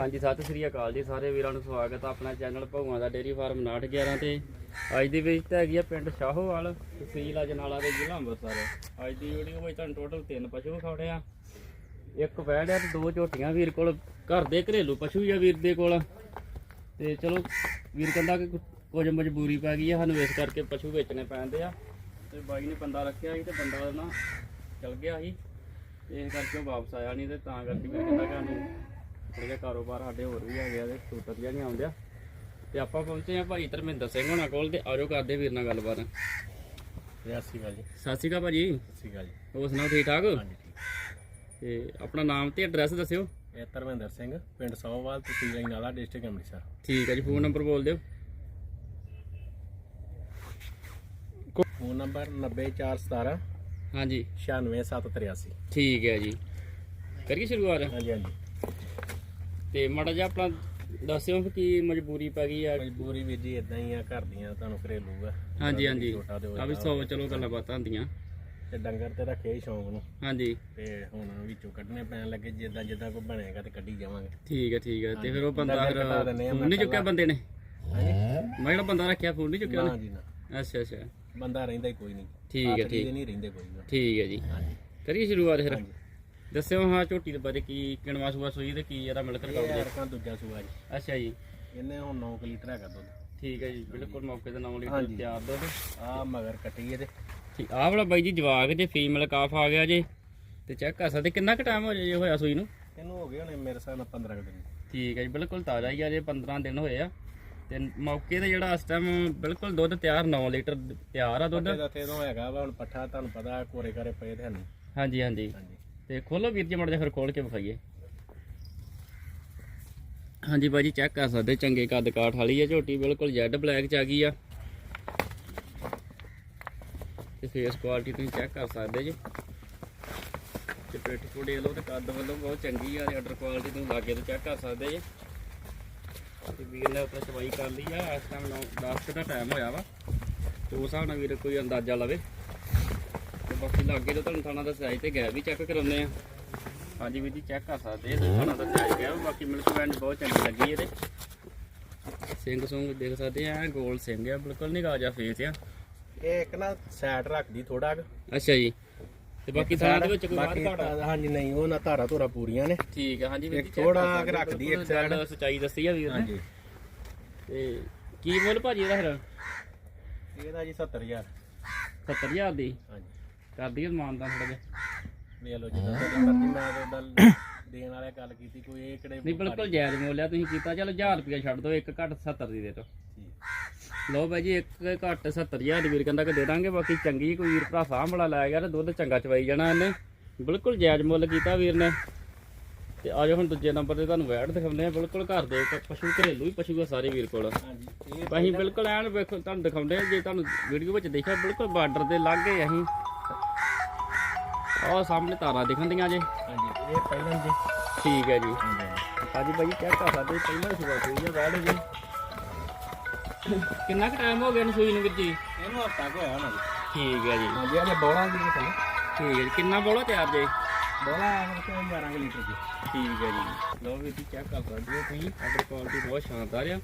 ਹਾਂਜੀ, ਸਤਿ ਸ੍ਰੀ ਅਕਾਲ ਜੀ, ਸਾਰੇ ਵੀਰਾਂ ਨੂੰ ਸਵਾਗਤ ਆ ਆਪਣਾ ਚੈਨਲ ਭਗਵਾਨ ਦਾ ਡੇਰੀ ਫਾਰਮ 911 ਤੇ। ਅੱਜ ਦੀ ਵਿਜ਼ਿਟ ਤਾਂ ਹੈਗੀ ਆ ਪਿੰਡ ਸ਼ਾਹੋਵਾਲ, ਤਹਿਸੀਲ ਅਜਨਾਲਾ ਦੇ ਜ਼ਿਲ੍ਹਾ ਅੰਮ੍ਰਿਤਸਰ। ਅੱਜ ਦੀ ਵੀਡੀਓ ਵਿੱਚ ਤੁਹਾਨੂੰ ਟੋਟਲ ਤਿੰਨ ਪਸ਼ੂ ਵਿਖਾਉਣੇ ਆ। ਇੱਕ ਵੈੜ ਆ ਤੇ ਦੋ ਝੋਟੀਆਂ ਵੀਰ ਕੋਲ, ਘਰ ਦੇ ਘਰੇਲੂ ਪਸ਼ੂ ਹੀ ਆ ਵੀਰ ਦੇ ਕੋਲ। ਤੇ ਚਲੋ, ਵੀਰ ਕਹਿੰਦਾ ਕਿ ਕੁ- ਕੁਝ ਮਜਬੂਰੀ ਪੈ ਗਈ ਆ, ਸਾਨੂੰ ਇਸ ਕਰਕੇ ਪਸ਼ੂ ਵੇਚਣੇ ਪੈਂਦੇ ਆ। ਤੇ ਬਾਈ ਨੇ ਬੰਦਾ ਰੱਖਿਆ ਸੀ ਤੇ ਬੰਦਾ ਨਾ ਚਲ ਗਿਆ ਸੀ। ਇਸ ਕਰਕੇ ਉਹ ਵਾਪਸ ਆਇਆ ਨਹੀਂ ਤੇ ਤਾਂ ਕਰਕੇ ਵੀਰ ਕਹਿੰਦਾ ਕਿ ਥੋੜਾ ਜਿਹਾ ਕਾਰੋਬਾਰ ਸਾਡੇ ਹੋਰ ਵੀ ਹੈਗੇ ਆ ਤੇ ਛੂਟਰ ਜਿਹਾ ਨਹੀਂ ਆਉਂਦਿਆ। ਤੇ ਆਪਾਂ ਪਹੁੰਚੇ ਆ ਭਾਈ ਧਰਮਿੰਦਰ ਸਿੰਘ ਹੋਣਾ ਕੋਲ ਤੇ ਆਜੋ ਕਰਦੇ ਵੀਰ ਨਾਲ ਗੱਲਬਾਤ। ਸਤਿ ਸ਼੍ਰੀ ਅਕਾਲ ਭਾਜੀ। ਸਤਿ ਗੱਲ ਜੀ। ਹੋਰ ਸੁਣਾਓ ਠੀਕ ਠਾਕ? ਹਾਂਜੀ ਠੀਕ। ਤੇ ਆਪਣਾ ਨਾਮ ਤੇ ਐਡਰੈਸ ਦੱਸਿਓ। ਇਹ ਧਰਮਿੰਦਰ ਸਿੰਘ ਪਿੰਡ ਸੌਵਾਲ ਤਹਿਸੀਲ ਨਾਲਾ ਡਿਸਟ੍ਰਿਕਟ ਅੰਮ੍ਰਿਤਸਰ। ਠੀਕ ਹੈ ਜੀ ਫੋਨ ਨੰਬਰ ਬੋਲ ਦਿਓ। ਫੋਨ ਨੰਬਰ 90417 ਹਾਂਜੀ। 96783 ਠੀਕ ਹੈ ਜੀ। ਕਰੀਏ ਸ਼ੁਰੂਆਤ? ਹਾਂਜੀ ਹਾਂਜੀ। ਤੇ ਮਾੜਾ ਜਿਹਾ ਆਪਣਾ ਦੱਸਿਓ ਵੀ ਕੀ ਮਜਬੂਰੀ ਪੈ ਗਈ ਆ। ਮਜਬੂਰੀ ਵੀਰ ਜੀ ਇਦਾਂ ਹੀ ਆ ਘਰ ਦੀਆਂ ਤੁਹਾਨੂੰ ਘਰੇਲੂ ਆ। ਹਾਂਜੀ ਹਾਂਜੀ। ਛੋਟਾ ਤੇ ਆ ਵੀ ਸੌ ਚਲੋ ਗੱਲਾਂ ਬਾਤਾਂ ਹੁੰਦੀਆਂ। ਤੇ ਡੰਗਰ ਤੇ ਰੱਖੇ ਹੀ ਸ਼ੌਂਕ ਨੂੰ। ਹਾਂਜੀ। ਤੇ ਹੁਣ ਵਿੱਚੋਂ ਕੱਢਣੇ ਪੈਣ ਲੱਗੇ ਜਿੱਦਾਂ ਜਿੱਦਾਂ ਕੋਈ ਬਣੇਗਾ ਤੇ ਕੱਢੀ ਜਾਵਾਂਗੇ। ਠੀਕ ਹੈ ਠੀਕ ਹੈ ਤੇ ਫਿਰ ਉਹ ਬੰਦਾ ਫਿਰ ਫੋਨ ਨਹੀਂ ਚੁੱਕਿਆ ਬੰਦੇ ਨੇ? ਹਾਂਜੀ। ਮੈਂ ਜਿਹੜਾ ਬੰਦਾ ਰੱਖਿਆ ਫੋਨ ਨਹੀਂ ਚੁੱਕਿਆ ਨਾ ਉਹਨੇ ਅੱਛਾ ਅੱਛਾ। ਬੰਦਾ ਰਹਿੰਦਾ ਹੀ ਕੋਈ ਨਹੀਂ। ਠੀਕ ਹੈ ਠੀਕ। ਨਹੀਂ ਰਹਿੰਦੇ ਕੋਈ ਠੀਕ ਹੈ ਜੀ। ਹਾਂਜੀ। ਕਰੀਏ ਸ਼ੁਰੂਆਤ ਫਿਰ। ਹਾਂਜੀ। ਦੱਸਿਓ ਹਾਂ ਝੋਟੀ ਦੇ ਬਾਰੇ ਕੀ ਕਿਣਵਾ ਸੂਆ ਸੂਈ ਤੇ ਕੀ ਇਹਦਾ ਮਿਲਕ ਰਿਕਾਰਡ ਐਰਕਾਂ ਦੂਜਾ ਸੂਆ ਜੀ। ਅੱਛਾ ਜੀ। ਇਹਨੇ ਹੁਣ 9 ਲੀਟਰ ਹੈਗਾ ਦੁੱਧ। ਠੀਕ ਹੈ ਜੀ ਬਿਲਕੁਲ ਮੌਕੇ ਤੇ 9 ਲੀਟਰ ਹਾਂਜੀ। ਤਿਆਰ ਦੁੱਧ। ਆ ਮਗਰ ਕੱਟੀ ਇਹਦੇ। ਠੀਕ ਆਹ ਵਾਲਾ ਬਾਈ ਜੀ ਜਵਾਕ ਜੇ ਫੀਮੇਲ ਕਾਫ ਆ ਗਿਆ ਜੇ। ਤੇ ਚੈੱਕ ਕਰ ਸਕਦੇ ਕਿੰਨਾ ਕੁ ਟਾਈਮ ਹੋ ਜੇ ਹੋਇਆ ਸੂਈ ਨੂੰ? ਇਹਨੂੰ ਹੋ ਗਏ ਹੋਣੇ ਮੇਰੇ ਹਿਸਾਬ ਨਾਲ 15 ਕੁ ਦਿਨ। ਠੀਕ ਹੈ ਜੀ ਬਿਲਕੁਲ ਤਾਜ਼ਾ ਹੀ ਆ ਜੇ 15 ਦਿਨ ਹੋਏ ਆ। ਤੇ ਮੌਕੇ ਤੇ ਜਿਹੜਾ ਇਸ ਟਾਈਮ ਬਿਲਕੁਲ ਦੁੱਧ ਤਿਆਰ 9 ਲੀਟਰ ਤਿਆਰ ਆ ਦੁੱਧ। ਪੱਠੇ ਦਾ ਤੇ ਤੋਂ ਹੈਗਾ ਵਾ ਹੁਣ ਪੱਠਾ ਤੁਹਾਨੂੰ ਪਤਾ ਕੋਰੇ ਕਰੇ ਪਏ ਤੇ ਹਨ ਹਾਂਜੀ ਹਾਂਜੀ। ਹਾਂਜੀ। ਤੇ ਖੋਲੋ ਵੀਰ ਜੀ, ਮੜ ਜਾ ਫਿਰ ਖੋਲ ਕੇ ਵਿਖਾਈਏ। ਹਾਂਜੀ ਬਾਜੀ ਚੈੱਕ ਕਰ ਸਕਦੇ, ਚੰਗੇ ਕੱਦ ਕਾਠ ਵਾਲੀ ਹੈ ਝੋਟੀ, ਬਿਲਕੁਲ ਜੈਡ ਬਲੈਕ ਚ ਆ ਗਈ ਆ। ਤੇ ਫੇਸ ਕੁਆਲਿਟੀ ਤੁਸੀਂ ਚੈੱਕ ਕਰ ਸਕਦੇ ਜੀ। ਤੇ ਪਿੱਠ ਪੁੜੇ ਲੋ ਤੇ ਕੱਦ ਵੱਲੋਂ ਬਹੁਤ ਚੰਗੀ ਆ ਆਰਡਰ ਕੁਆਲਿਟੀ ਤੁਸੀਂ ਲਾਗੇ ਤੋਂ ਚੈੱਕ ਕਰ ਸਕਦੇ ਜੀ। ਤੇ ਵੀਰ ਨੇ ਉੱਤੇ ਸਵਾਈ ਕਰ ਲਈ ਆ, ਇਸ ਟਾਈਮ 10 ਦਾ ਟਾਈਮ ਹੋਇਆ ਵਾ। ਤੇ ਉਸ ਹਿਸਾਬ ਨਾਲ ਵੀਰ ਕੋਈ ਅੰਦਾਜ਼ਾ ਲਵੇ। ਬਾਕੀ ਲਾਗੇ ਤੋਂ ਤੁਹਾਨੂੰ ਥਾਣਾ ਦਾ ਸਾਈਜ਼ ਤੇ ਗੈਪ ਵੀ ਚੈੱਕ ਕਰਾਉਂਦੇ ਆ। ਹਾਂਜੀ ਵੀਰ ਜੀ ਚੈੱਕ ਕਰ ਸਕਦੇ ਆ ਥਾਣਾ ਦਾ ਸਾਈਜ਼ ਗਿਆ ਬਾਕੀ ਮਿਲਕ ਬੈਂਡ ਬਹੁਤ ਚੰਗੀ ਲੱਗੀ ਇਹਦੇ। ਸਿੰਘ ਸੁੰਗ ਦੇਖ ਸਕਦੇ ਆ ਗੋਲ ਸਿੰਘ ਆ ਬਿਲਕੁਲ ਨਹੀਂ ਗਾਜਾ ਫੇਸ ਆ। ਇਹ ਇੱਕ ਨਾ ਸਾਈਡ ਰੱਖਦੀ ਥੋੜਾ ਕੁ। ਅੱਛਾ ਜੀ। ਤੇ ਬਾਕੀ ਥਾਣਾ ਦੇ ਵਿੱਚ ਕੋਈ ਬਾਤ ਬਾਕੀ ਹਾਂਜੀ ਨਹੀਂ ਉਹ ਨਾ ਧਾਰਾ ਧੋਰਾ ਪੂਰੀਆਂ ਨੇ। ਠੀਕ ਹੈ ਹਾਂਜੀ ਵੀਰ ਜੀ ਕੁ ਰੱਖਦੀ ਇੱਕ ਗੱਲ ਸੱਚਾਈ ਦੱਸੀ ਆ ਵੀਰ ਨੇ। ਹਾਂਜੀ। ਤੇ ਕੀ ਮੁੱਲ ਭਾਜੀ ਇਹਦਾ ਫਿਰ? ਇਹਦਾ ਜੀ 70000 70000 ਦੀ? ਹਾਂਜੀ। ਕਰ ਦਈਏ ਮਾਨਦਾਨ ਥੋੜਾ ਜਿਹਾ। ਵੇਖ ਲਓ ਜਿੱਦਾਂ ਤੁਹਾਡੀ ਮਰਜ਼ੀ ਮੈਂ ਤਾਂ ਉਹਦਾ ਦੇਣ ਵਾਲੇ ਗੱਲ ਕੀਤੀ ਕੋਈ ਇਹ ਕਿਹੜੇ ਨਹੀਂ ਬਿਲਕੁਲ ਜਾਇਜ਼ ਮੁੱਲ ਆ ਤੁਸੀਂ ਕੀਤਾ ਚਲੋ 1000 ਰੁਪਏ ਛੱਡ ਦਿਓ ਇੱਕ ਘੱਟ 70 ਦੀ ਦੇ ਦਿਓ। ਲਓ ਬਾਈ ਜੀ ਇੱਕ ਘੱਟ 70000 ਦੀ ਵੀਰ ਕਹਿੰਦਾ ਕਿ ਦੇ ਦਾਂਗੇ ਬਾਕੀ ਚੰਗੀ ਕੋਈ ਵੀਰ ਭਰਾ ਸਾਂਭ ਵਾਲਾ ਲੈ ਗਿਆ ਤੇ ਦੁੱਧ ਚੰਗਾ ਚਵਾਈ ਜਾਣਾ ਇਹਨੇ। ਬਿਲਕੁਲ ਜਾਇਜ਼ ਮੁੱਲ ਕੀਤਾ ਵੀਰ ਨੇ। ਤੇ ਆਜੋ ਹੁਣ ਦੂਜੇ ਨੰਬਰ ਤੇ ਤੁਹਾਨੂੰ ਵੈੜ ਦਿਖਾਉਂਦੇ ਆ ਬਿਲਕੁਲ ਘਰ ਦੇ ਪ- ਪਸ਼ੂ ਘਰੇਲੂ ਹੀ ਪਸ਼ੂ ਆ ਸਾਰੇ ਵੀਰ ਕੋਲ। ਹਾਂਜੀ ਇਹ ਅਸੀਂ ਬਿਲਕੁਲ ਐਨ ਵੇਖੋ ਤੁਹਾਨੂੰ ਦਿਖਾਉਂਦੇ ਆ ਜੇ ਤੁਹਾਨੂੰ ਵੀਡੀਓ ਵਿੱਚ ਦੇਖਿਆ ਬਿਲਕੁਲ ਬਾਰਡਰ ਦੇ ਲਾਗੇ ਅਸੀਂ। ਆਹ ਸਾਹਮਣੇ ਤਾਰਾਂ ਦਿਖਣਦੀਆਂ ਜੇ। ਹਾਂਜੀ ਇਹ ਪਹਿਲਾਂ ਜੀ। ਠੀਕ ਹੈ ਜੀ। ਹਾਂਜੀ ਭਾਈ ਚੈੱਕ ਕਰ ਸਕਦੇ? ਪਹਿਲਾਂ ਸੁਬਾ ਸੂਈ ਆ ਵੈੜ ਜੀ ਕਿੰਨਾ ਕੁ ਟਾਈਮ ਹੋ ਗਿਆ ਨੂੰ ਸੂਈ ਨੂੰ ਵੀਰ ਜੀ? ਇਹਨੂੰ ਹਫਤਾ ਕੁ ਹੋਇਆ ਹੋਣਾ ਜੀ। ਠੀਕ ਹੈ ਜੀ। ਹਾਂਜੀ ਇਹਦੇ ਬੋਲਾਂ ਦੀ ਥੱਲੇ ਠੀਕ ਹੈ ਜੀ। ਕਿੰਨਾ ਬੋਲਾ ਤਿਆਰ ਜੇ? ਬੋਲਾ ਕੋਈ 11 ਕੁ ਲੀਟਰ ਦੀ ਠੀਕ ਹੈ ਜੀ। ਲਓ ਵੀਰ ਜੀ ਚੈੱਕ ਕਰ ਸਕਦੇ ਹੋ ਤੁਸੀਂ? ਆਰਡਰ ਕੁਆਲਿਟੀ ਬਹੁਤ ਸ਼ਾਨਦਾਰ ਆ।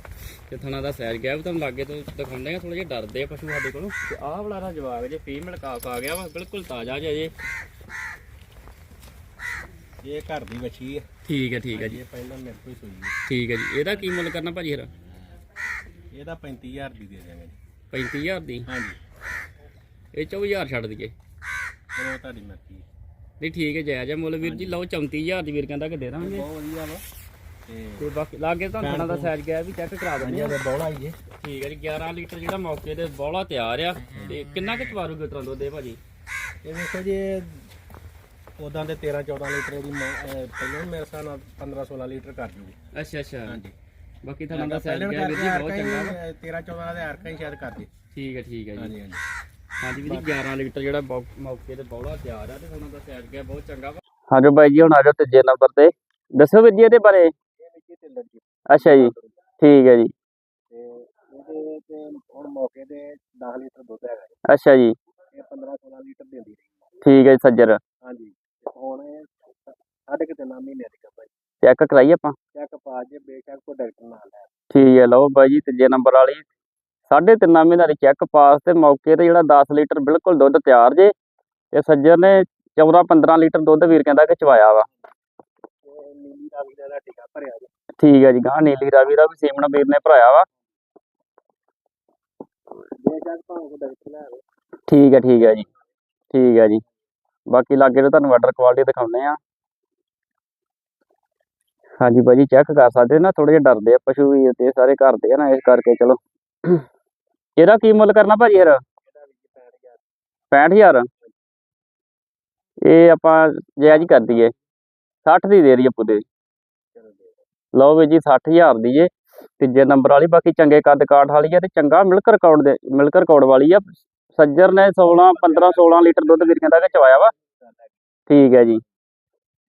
ਤੇ ਥਣਾ ਦਾ ਸਾਈਜ਼ ਗਿਆ ਵੀ ਤੁਹਾਨੂੰ ਲਾਗੇ ਤੋਂ ਦਿਖਾਉਂਦੇ ਆ ਥੋੜਾ ਜਿਹਾ ਡਰਦੇ ਆ ਪਸ਼ੂ ਸਾਡੇ ਕੋਲੋਂ। ਤੇ ਆਹ ਵਾਲਾ ਦਾ ਜਵਾਗ ਜੇ ਫੀਮੇਲ ਕਾਫ ਆ ਗਿਆ ਵਾ ਬਿਲਕੁਲ ਤਾਜ਼ਾ ਜਿਹਾ ਜੇ। ਇਹ ਘਰ ਦੀ ਵੱਛੀ ਹੈ ਠੀਕ ਹੈ ਠੀਕ ਹੈ ਜੀ। ਇਹ ਪਹਿਲਾਂ ਮੇਰੇ ਕੋਲ ਹੀ ਸੂਈ ਹੈ ਠੀਕ ਹੈ ਜੀ। ਇਹਦਾ ਕੀ ਮੁੱਲ ਕਰਨਾ ਭਾਜੀ ਫਿਰ? ਇਹਦਾ 35000 ਦੀ ਦੇ ਦਿਆਂਗੇ ਜੀ। 35000 ਦੀ? ਹਾਂਜੀ। ਇਹ 24000 ਛੱਡ ਦਈਏ। ਚਲੋ ਤੁਹਾਡੀ ਮਰਜ਼ੀ ਹੈ ਨਹੀਂ ਠੀਕ ਹੈ ਜਾਇਜ਼ ਹੈ ਮੁੱਲ ਵੀਰ ਜੀ ਲਓ 34000 ਦੀ ਵੀਰ ਕਹਿੰਦਾ ਕਿ ਦੇ ਦਾਂਗੇ। ਬਹੁਤ ਵਧੀਆ ਵਾ। ਤੇ ਤੇ ਬਾਕੀ ਲਾਗੇ ਤੁਹਾਨੂੰ ਥਣਾ ਦਾ ਸਾਈਜ਼ ਗਿਆ ਵੀ ਚੈੱਕ ਕਰਾ ਦਿੰਦੇ ਆ। ਬੋਲਾ ਹੀ ਜੇ ਠੀਕ ਹੈ ਜੀ 11 ਲੀਟਰ ਜਿਹੜਾ ਮੌਕੇ ਤੇ ਬੋਲਾ ਤਿਆਰ ਆ। ਤੇ ਕਿੰਨਾ ਕੁ ਚਵਾਰੂ ਦੁੱਧ ਦੇ ਭਾਜੀ? ਇਹ ਵੇਖੋ ਜੀ ਉਦਾਂ ਦੇ 13 14 ਲੀਟਰ ਦੀ ਪਹਿਲਾਂ ਵੀ ਮੇਰੇ ਹਿਸਾਬ ਨਾਲ 15 16 ਲੀਟਰ ਕਰ ਜੂਗੀ। ਅੱਛਾ ਅੱਛਾ। ਹਾਂਜੀ। ਬਾਕੀ ਥਣਾ ਦਾ ਸਾਈਜ਼ ਗਿਆ ਵੀਰ ਜੀ ਬਹੁਤ ਚੰਗਾ ਵਾ। 13 14 ਦੇ ਹਰਕਾ ਹੀ ਸ਼ਾਇਦ ਕਰ ਦੇ। ਠੀਕ ਹੈ ਠੀਕ ਹੈ ਜੀ। ਹਾਂਜੀ ਹਾਂਜੀ। ਹਾਂਜੀ ਵੀਰ ਜੀ 11 ਲੀਟਰ ਜਿਹੜਾ ਮੌਕੇ ਤੇ ਬੋਲਾ ਤਿਆਰ ਆ ਤੇ ਥਣਾ ਦਾ ਸਾਈਜ਼ ਗਿਆ ਬਹੁਤ ਚੰਗਾ ਵਾ। ਹਾਂਜੀ ਬਾਈ ਜੀ ਹੁਣ ਆ ਜਾਓ ਤੀਜੇ ਨੰਬਰ ਤੇ। ਦੱਸੋ ਵੀਰ ਜੀ ਇਹਦੇ ਬਾਰੇ। ਅੱਛਾ ਜੀ ਠੀਕ ਹੈ ਜੀ। ਤੇ ਇਹਦੇ ਤੇ ਹੁਣ ਮੌਕੇ ਤੇ 10 ਲੀਟਰ ਦੁੱਧ ਹੈਗਾ ਜੀ। ਅੱਛਾ ਜੀ। ਇਹ 15 16 ਲੀਟਰ ਦਿੰਦੀ ਰਹੀ। ਠੀਕ ਹੈ ਜੀ ਸੱਜਰ। ਹਾਂਜੀ ਤੇ ਹੁਣ ਇਹ ਸਾਢੇ ਕੁ ਤਿੰਨ ਮਹੀਨੇ ਦੀ ਕੱਪਾ ਚੈੱਕ ਕਰਾਈਏ ਆਪਾਂ? ਚੈੱਕ ਪਾ ਜੇ ਬੇਸ਼ੱਕ ਕੋ ਡਾਕਟਰ ਨਾਲ ਲੈ ਠੀਕ ਹੈ ਲਓ ਬਾਈ ਜੀ ਤੀਜੇ ਨੰਬਰ ਵਾਲੀ। ਸਾਢੇ ਤਿੰਨਾਂ ਮਹੀਨਿਆਂ ਦੀ ਚੈੱਕ ਪਾਸ ਤੇ ਮੌਕੇ ਤੇ ਜਿਹੜਾ 10 ਲੀਟਰ ਬਿਲਕੁਲ ਦੁੱਧ ਤਿਆਰ ਜੇ ਤੇ ਸੱਜਰ ਨੇ 14 15 ਲੀਟਰ ਦੁੱਧ ਵੀਰ ਕਹਿੰਦਾ ਕਿ ਚਵਾਇਆ ਵਾ। ਤੇ ਨੀਲੀ ਰਾਵੀ ਦਾ ਟੀਕਾ ਭਰਿਆ ਜੀ। ਠੀਕ ਹੈ ਜੀ ਗਾਂ ਨੀਲੀ ਰਾਵੀ ਦਾ ਵੀ ਸੀਮਨ ਵੀਰ ਨੇ ਭਰਾਇਆ ਵਾ। ਬੇਸ਼ੱਕ ਭਾਵੇਂ ਕੋ ਡਾਕਟਰ ਲੈ ਆਵੇ। ਠੀਕ ਹੈ ਠੀਕ ਹੈ ਜੀ ਠੀਕ ਹੈ ਜੀ। ਬਾਕੀ ਲਾਗੇ ਤੇ ਤੁਹਾਨੂੰ ਆਰਡਰ ਕੁਆਲਿਟੀ ਦਿਖਾਉਂਦੇ ਆ ਹਾਂਜੀ ਭਾਜੀ ਚੈੱਕ ਕਰ ਸਕਦੇ ਨਾ ਥੋੜੇ ਜਿਹਾ ਡਰਦੇ ਆ ਪਸ਼ੂ ਵੀ ਤੇ ਸਾਰੇ ਘਰ ਦੇ ਆ ਨਾ, ਇਸ ਕਰਕੇ ਚਲੋ। ਇਹਦਾ ਕੀ ਮੁੱਲ ਕਰਨਾ ਭਾਜੀ ਯਾਰ 65000 ਇਹ ਆਪਾਂ ਜਾਇਜ਼ ਕਰ ਦਈਏ। 60 ਦੀ ਦੇ ਰਹੀ ਆਪੂ ਦੇ ਲਓ ਵੀ ਜੀ 60000 ਦੀ ਏ। ਤੀਜੇ ਨੰਬਰ ਵਾਲੀ, ਬਾਕੀ ਚੰਗੇ ਕੱਦ ਕਾਠ ਵਾਲੀ ਆ ਤੇ ਚੰਗਾ ਮਿਲਕ ਰਿਕਾਰਡ ਦੇ, ਮਿਲਕ ਰਿਕਾਰਡ ਵਾਲੀ ਆ। ਸੱਜਰ ਨੇ 16 15 16 ਲੀਟਰ ਦੁੱਧ ਵੀਰ ਦਾ ਚਵਾਇਆ ਵਾ। ਠੀਕ ਹੈ ਜੀ।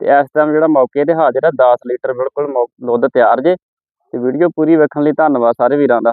ਤੇ ਇਸ ਟਾਈਮ ਜਿਹੜਾ ਮੌਕੇ ਤੇ ਹਾਜ਼ਰ ਹੈ 10 ਲੀਟਰ ਬਿਲਕੁਲ ਮੌ- ਦੁੱਧ ਤਿਆਰ ਜੇ। ਤੇ ਵੀਡੀਓ ਪੂਰੀ ਵੇਖਣ ਲਈ ਧੰਨਵਾਦ ਸਾਰੇ ਵੀਰਾਂ ਦਾ।